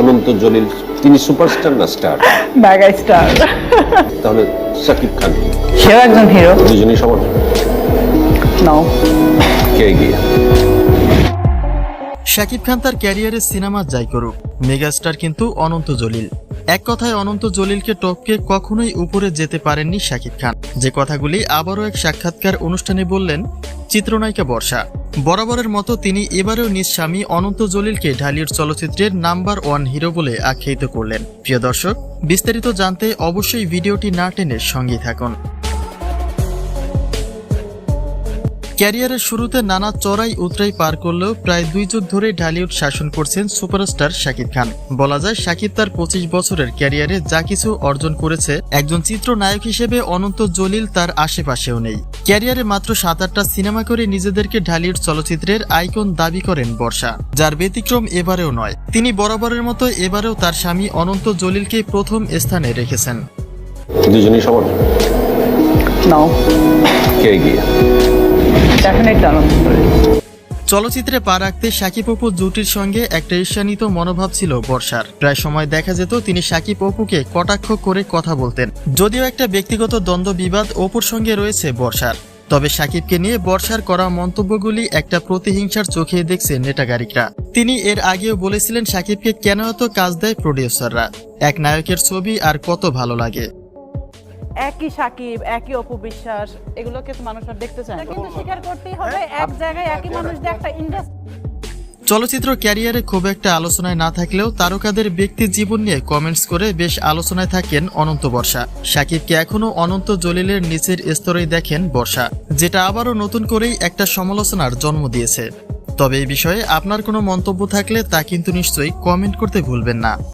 অনন্ত জলিল তিনি সুপারস্টার না star? Mega star তাহলে সাকিব খান। সেও একজন হিরো দুজনই সমান। নাও কে এগিয়ে? শাকিব খান তার ক্যারিয়ারে সিনেমা যাই করুক মেগাস্টার কিন্তু অনন্ত জলিল। এক কথায় অনন্ত জলিলকে টপকে কখনোই উপরে যেতে পারেননি শাকিব খান। যে কথাগুলি আবারও এক সাক্ষাৎকার অনুষ্ঠানে বললেন চিত্রনায়িকা বর্ষা। বরাবরের মতো তিনি এবারেও নিজ স্বামী অনন্ত জলিলকে ঢালিউড চলচ্চিত্রের নাম্বার ওয়ান হিরো বলে আখ্যায়িত করলেন। প্রিয় দর্শক, বিস্তারিত জানতে অবশ্যই ভিডিওটি না টেনে সঙ্গেই থাকুন। ক্যারিয়ারের শুরুতে নানা চড়াই উতরাই পার করলেও প্রায় দুই যুগ ধরে ঢালিউড শাসন করছেন সুপারস্টার শাকিব খান। বলা যায় শাকিব তার পঁচিশ বছরের ক্যারিয়ারে যা কিছু অর্জন করেছে একজন চিত্রনায়ক হিসেবে অনন্ত জলিল তার আশেপাশেও নেই। ক্যারিয়ারে মাত্র সাত আটটা সিনেমা করে নিজেদেরকে ঢালিউড চলচ্চিত্রের আইকন দাবি করেন বর্ষা যার ব্যতিক্রম এবারেও নয়। তিনি বরাবরের মতো এবারেও তার স্বামী অনন্ত জলিলকে প্রথম স্থানে রেখেছেন। দুজনই সমান? নাও। কে আনন্দ চলচ্চিত্রে পা রাখতে সাকিব অপু জুটির সঙ্গে একটা ঈর্ষান্বিত মনোভাব ছিল বর্ষার। প্রায় সময় দেখা যেত তিনি সাকিব অপুকে কটাক্ষ করে কথা বলতেন। যদিও একটা ব্যক্তিগত দ্বন্দ্ব বিবাদ অপুর সঙ্গে রয়েছে বর্ষার। তবে সাকিবকে নিয়ে বর্ষার করা মন্তব্যগুলি একটা প্রতিহিংসার চোখে দেখছে নেটাগারিকরা তিনি এর আগেও বলেছিলেন সাকিবকে কেন এত কাজ দেয় প্রডিউসাররা এক নায়কের ছবি আর কত ভালো লাগে। একই সাকিব একই অপবিশ্বাস এগুলোকে তো মানুষ আর দেখতে চায় না। কিন্তু স্বীকার করতেই হবে এক জায়গায় একই মানুষ দিয়ে একটা ইন্ডাস্ট্রি চলচ্চিত্র ক্যারিয়ারে খুব একটা আলোচনায় না থাকলেও তারকাদের ব্যক্তি জীবন নিয়ে কমেন্টস করে বেশ আলোচনায় থাকেন অনন্ত বর্ষা। সাকিবকে এখনও অনন্ত জলিলের নিচের স্তরেই দেখেন বর্ষা যেটা আবারও নতুন করেই একটা সমালোচনার জন্ম দিয়েছে। তবে এই বিষয়ে আপনার কোনো মন্তব্য থাকলে তা কিন্তু নিশ্চয়ই কমেন্ট করতে ভুলবেন না।